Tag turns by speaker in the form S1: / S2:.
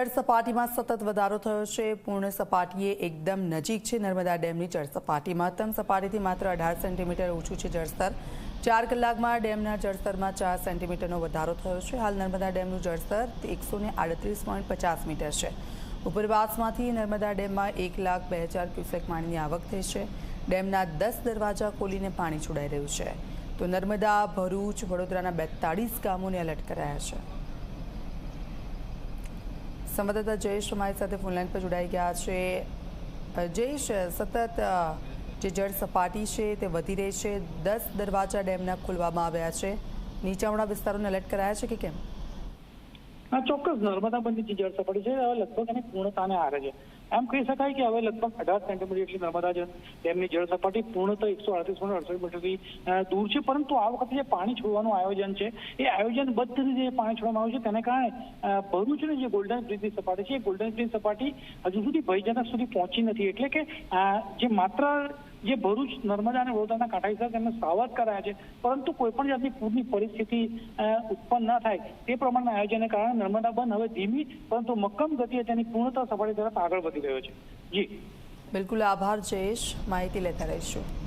S1: જળ સપાટીમાં સતત વધારો થયો છે. પૂર્ણ સપાટીએ એકદમ નજીક છે. નર્મદા ડેમની જળ સપાટી મહત્તમ સપાટીથી માત્ર અઢાર સેન્ટીમીટર ઓછું છે જળસ્તર. ચાર કલાકમાં ડેમના જળસ્તરમાં ચાર સેન્ટીમીટરનો વધારો થયો છે. હાલ નર્મદા ડેમનું જળસ્તર એકસો આડત્રીસ પોઈન્ટ પચાસ મીટર છે. ઉપરવાસમાંથી નર્મદા ડેમમાં એક લાખ બે હજાર ક્યુસેક પાણીની આવક થઈ છે. ડેમના દસ દરવાજા ખોલીને પાણી છોડાઈ રહ્યું છે. તો નર્મદા, ભરૂચ, વડોદરાના બેતાળીસ ગામોને એલર્ટ કરાયા છે. સંવાદદાતા જયેશ અમારી સાથે ફોનલાઈન પર જોડાઈ ગયા છે. જયેશ, સતત જે જળ સપાટી છે તે વધી રહી છે. દસ દરવાજા ડેમના ખોલવામાં આવ્યા છે. નીચાણવાળા વિસ્તારોને એલર્ટ કરાયા છે કે કેમ?
S2: હા, ચોક્કસ નર્મદા બંધની જે જળ સપાટી છે, લગભગ એને પૂર્ણતાને આરે છે. એમ કહી શકાય કે હવે લગભગ અઢાર સેન્ટીમીટર જેટલી નર્મદા જળ ડેમની જળ સપાટી પૂર્ણતઃ એકસો અડતીસ પોઈન્ટ અડસઠ મીટરથી દૂર છે. પરંતુ આ વખતે જે પાણી છોડવાનું આયોજન છે, એ આયોજનબદ્ધ રીતે જે પાણી છોડવામાં આવ્યું છે, તેને કારણે ભરૂચની જે ગોલ્ડન બ્રિજની સપાટી છે, એ ગોલ્ડન બ્રિજ સપાટી હજુ સુધી ભયજનક સુધી પહોંચી નથી. એટલે કે જે માત્ર જે ભરૂચ નર્મદા અને વડોદરાના કાંઠા વિસ્તાર તેમને સાવધ કરાયા છે. પરંતુ કોઈપણ જાતની પૂરની પરિસ્થિતિ ઉત્પન્ન ન થાય તે પ્રમાણના આયોજનને કારણે નર્મદા બંધ હવે ધીમી, પરંતુ મક્કમ ગતિએ તેની પૂર્ણતા સપાટી તરફ આગળ વધી રહ્યો છે. જી.
S1: બિલકુલ આભાર જયેશ. માહિતી લેતા રહીશું.